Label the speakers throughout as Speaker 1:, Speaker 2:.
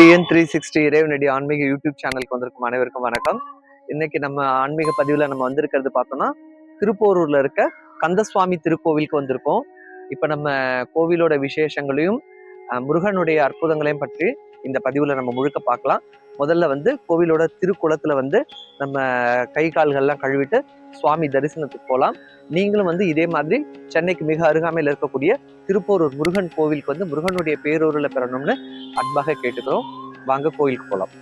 Speaker 1: TN three sixty இறைவனடி ஆன்மீக YouTube சேனலுக்கு வந்திருக்கும் அனைவருக்கும் வணக்கம். இன்னைக்கு நம்ம ஆன்மீக பதிவுல நம்ம வந்திருக்கிறது பார்த்தோம்னா திருப்போரூர்ல இருக்க கந்தசுவாமி திருக்கோவிலுக்கு வந்திருக்கோம். இப்ப நம்ம கோவிலோட விசேஷங்களையும் முருகனுடைய அற்புதங்களையும் பற்றி இந்த பதிவுல நம்ம முழுக்க பார்க்கலாம். முதல்ல வந்து கோவிலோட திருக்குளத்துல வந்து நம்ம கை கால்கள்லாம் கழுவிட்டு சுவாமி தரிசனத்துக்கு போகலாம் நீங்களும் வந்து இதே மாதிரி சென்னைக்கு மிக அருகாமையில் இருக்கக்கூடிய திருப்போரூர் முருகன் கோவிலுக்கு வந்து முருகனுடைய பேரூரில் பெறணும்னு அன்பாக கேட்டுக்கிறோம். வாங்க கோயிலுக்கு போகலாம்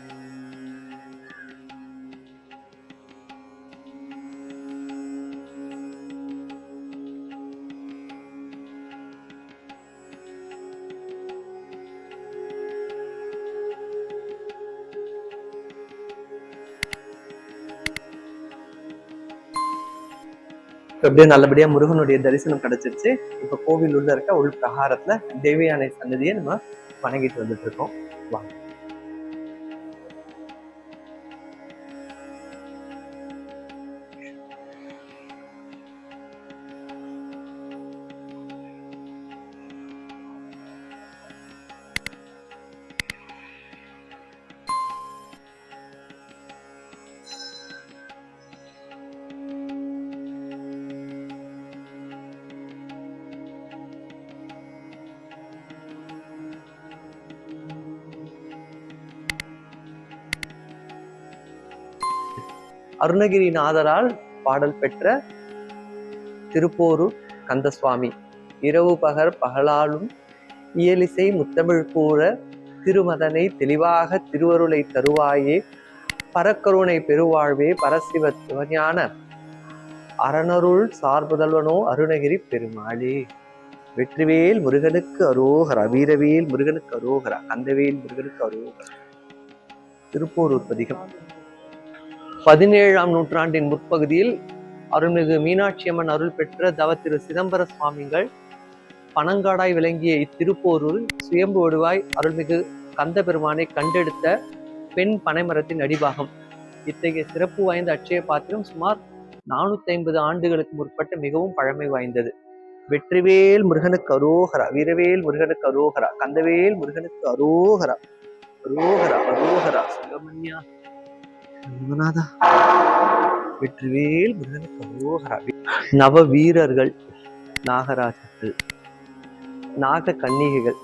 Speaker 1: அப்படியே நல்லபடியா முருகனுடைய தரிசனம் கிடைச்சிருச்சு. இப்ப கோவில் உள்ள இருக்க உள் பிரகாரத்துல தேவியானை சன்னதியை நம்ம வணங்கிட்டு வந்துட்டு இருக்கோம். வாங்க அருணகிரிநாதரால் பாடல் பெற்ற திருப்போரூர் கந்தசுவாமி. இரவு பகர் பகலாலும் இயலிசை முத்தமிழ் கூற திருமதனை தெளிவாக திருவருளை தருவாயே. பரக்கருணை பெருவாழ்வே பரசிவ சிவஞான அரணருள் சார்புதல்வனோ அருணகிரி பெருமாளே. வெற்றிவேல் முருகனுக்கு அரோகரா வீரவேல் முருகனுக்கு அரோகரா கந்தவேல் முருகனுக்கு அரோகரா. திருப்போரூர் பதிகம். பதினேழாம் நூற்றாண்டின் முற்பகுதியில் அருள்மிகு மீனாட்சி அம்மன் அருள் பெற்ற தவ திரு சிதம்பர சுவாமிகள் பனங்காடாய் விளங்கிய இத்திருப்போரூரில் சுயம்பு வடுவாய் அருள்மிகு கந்த பெருமானை கண்டெடுத்த பெண் பனைமரத்தின் அடிபாகம். இத்தகைய சிறப்பு வாய்ந்த அட்சய பாத்திரம் சுமார் நானூத்தி ஐம்பது ஆண்டுகளுக்கு முற்பட்ட மிகவும் பழமை வாய்ந்தது. வெற்றிவேல் முருகனுக்கு அரோகரா வீரவேல் முருகனுக்கு அரோகரா கந்தவேல் முருகனுக்கு அரோகரா அரோகரா அரோகரா சுப்பிரமணியா ரங்கநாதா வெற்றிவேல் முருகனுக்கு நவ வீரர்கள் நாகராஜர்கள் நாக கன்னிகைகள்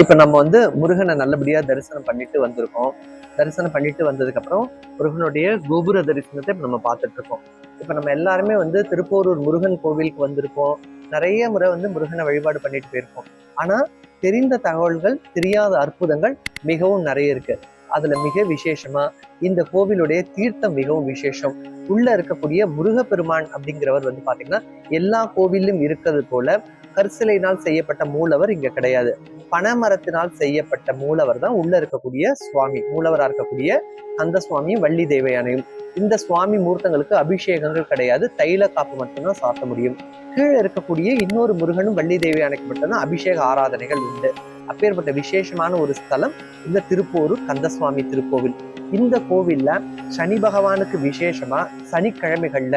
Speaker 1: இப்போ நம்ம வந்து முருகனை நல்லபடியாக தரிசனம் பண்ணிட்டு வந்திருக்கோம். தரிசனம் பண்ணிட்டு வந்ததுக்கப்புறம் முருகனுடைய கோபுர தரிசனத்தை இப்போ நம்ம பார்த்துட்டு இருக்கோம் இப்போ நம்ம எல்லாருமே வந்து திருப்போரூர் முருகன் கோவிலுக்கு வந்திருக்கோம். நிறைய முறை வந்து முருகனை வழிபாடு பண்ணிட்டு போயிருக்கோம். ஆனால் தெரிந்த தகவல்கள் தெரியாத அற்புதங்கள் மிகவும் நிறைய இருக்கு. அதுல மிக விசேஷமா இந்த கோவிலுடைய தீர்த்தம் மிகவும் விசேஷம். உள்ள இருக்கக்கூடிய முருகப்பெருமான் அப்படிங்கிறவர் வந்து பாத்தீங்கன்னா எல்லா கோவிலும் இருக்கிறது போல கற்சிலையினால் செய்யப்பட்ட மூலவர் இங்க கிடையாது. பனைமரத்தினால் செய்யப்பட்ட மூலவர் தான் உள்ள இருக்கக்கூடிய சுவாமி. மூலவரா இருக்கக்கூடிய அந்த சுவாமியும் வள்ளி தேவையானையும். இந்த சுவாமி மூர்த்தங்களுக்கு அபிஷேகங்கள் கிடையாது. தைல காப்பு மட்டும்தான் சாத்த முடியும். கீழே இருக்கக்கூடிய இன்னொரு முருகனும் வள்ளி தேவையானைக்கு மட்டும்தான் அபிஷேக ஆராதனைகள் உண்டு. அப்பேற்பட்ட விசேஷமான ஒரு ஸ்தலம் இந்த திருப்போரூர் கந்தசுவாமி திருக்கோவில். இந்த கோவில்ல சனி பகவானுக்கு விசேஷமா சனிக்கிழமைகள்ல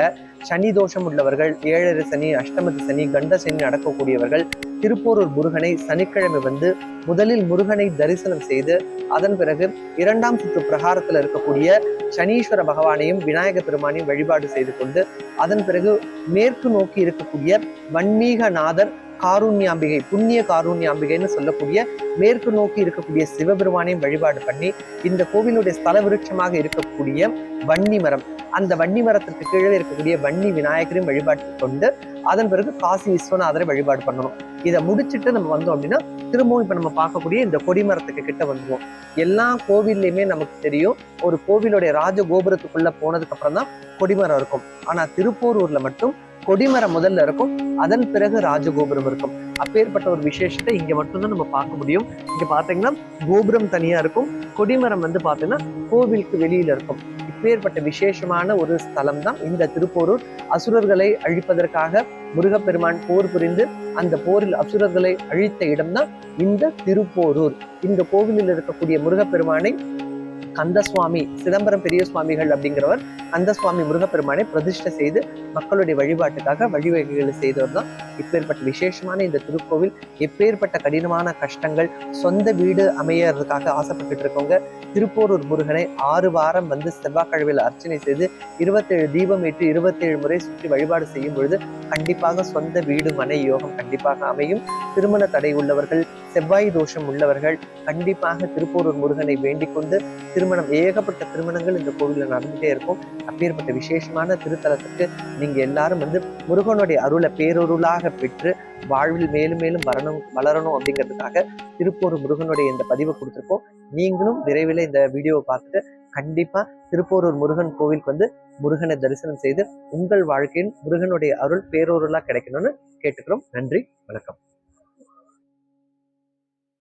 Speaker 1: சனி தோஷம் உள்ளவர்கள் ஏழரை சனி அஷ்டமதி சனி கண்ட சனி நடக்கக்கூடியவர்கள் திருப்போரூர் முருகனை சனிக்கிழமை வந்து முதலில் முருகனை தரிசனம் செய்து அதன் பிறகு இரண்டாம் சுற்று பிரகாரத்துல இருக்கக்கூடிய சனீஸ்வர பகவானையும் விநாயக பெருமானையும் வழிபாடு செய்து கொண்டு அதன் பிறகு மேற்கு நோக்கி இருக்கக்கூடிய வன்மீகநாதர் காரூண்யாம்பிகை புண்ணிய காரூண்யாம்பிகைன்னு சொல்லக்கூடிய மேற்கு நோக்கி இருக்கக்கூடிய சிவபெருமானையும் வழிபாடு பண்ணி இந்த கோவிலுடைய ஸ்தல விருட்சமாக இருக்கக்கூடிய வன்னி மரம். அந்த வன்னி மரத்திற்கு கீழே இருக்கக்கூடிய வன்னி விநாயகரையும் வழிபாட்டு கொண்டு அதன் பிறகு காசி விஸ்வநாதரை வழிபாடு பண்ணணும். இதை முடிச்சுட்டு நம்ம வந்தோம் அப்படின்னா திரும்பவும் இப்போ நம்ம பார்க்கக்கூடிய இந்த கொடிமரத்துக்கு கிட்ட வந்துடுவோம் எல்லா கோவில்லையுமே நமக்கு தெரியும் ஒரு கோவிலுடைய ராஜ கோபுரத்துக்குள்ள போனதுக்கு அப்புறம் தான் கொடிமரம் இருக்கும். ஆனால் திருப்போரூர்ல மட்டும் கொடிமரம் முதல்ல இருக்கும். அதன் பிறகு ராஜகோபுரம் இருக்கும். அப்பேற்பட்ட ஒரு விசேஷத்தை இங்க மட்டும்தான் நம்ம பார்க்க முடியும். இங்க பாத்தீங்கன்னா கோபுரம் தனியா இருக்கும். கொடிமரம் வந்து பாத்தீங்கன்னா கோவிலுக்கு வெளியில இருக்கும். இப்பேற்பட்ட விசேஷமான ஒரு ஸ்தலம் தான் இந்த திருப்போரூர். அசுரர்களை அழிப்பதற்காக முருகப்பெருமான் போர் புரிந்து அந்த போரில் அசுரர்களை அழித்த இடம்தான் இந்த திருப்போரூர். இந்த கோவிலில் இருக்கக்கூடிய முருகப்பெருமானை கந்தசுவாமி சிதம்பரம் பெரிய சுவாமிகள் அப்படிங்கிறவர் கந்தசுவாமி முருகப்பெருமானை பிரதிஷ்டை செய்து மக்களுடைய வழிபாட்டுக்காக வழிவகைகளை செய்தவர் தான். இப்பேற்பட்ட விசேஷமான இந்த திருக்கோவில் எப்பேற்பட்ட கடினமான கஷ்டங்கள் சொந்த வீடு அமையறதுக்காக ஆசைப்பட்டு இருக்கவங்க திருப்போரூர் முருகனை ஆறு வாரம் வந்து செவ்வாய்க்கிழமையில் அர்ச்சனை செய்து இருபத்தேழு தீபம் ஏற்று இருபத்தேழு முறை சுற்றி வழிபாடு செய்யும் பொழுது கண்டிப்பாக சொந்த வீடு மனை யோகம் கண்டிப்பாக அமையும். திருமண தடை உள்ளவர்கள் செவ்வாய் தோஷம் உள்ளவர்கள் கண்டிப்பாக திருப்போரூர் முருகனை வேண்டிக் கொண்டு திருமணம் ஏகப்பட்ட திருமணங்கள் இந்த கோவிலில் நடந்துட்டே இருக்கும். அப்பேற்பட்ட விசேஷமான திருத்தலத்துக்கு நீங்க எல்லாரும் வந்து முருகனுடைய அருளை பேரொருளாக பெற்று வாழ்வில் மேலும் மேலும் வரணும் வளரணும் அப்படிங்கிறதுக்காக திருப்பூர் முருகனுடைய இந்த பதிவை கொடுத்துருக்கோம். நீங்களும் விரைவில் இந்த வீடியோவை பார்த்துட்டு கண்டிப்பா திருப்போரூர் முருகன் கோவிலுக்கு வந்து முருகனை தரிசனம் செய்து உங்கள் வாழ்க்கையில் முருகனுடைய அருள் பேரொருளா கிடைக்கணும்னு கேட்டுக்கிறோம். நன்றி வணக்கம்.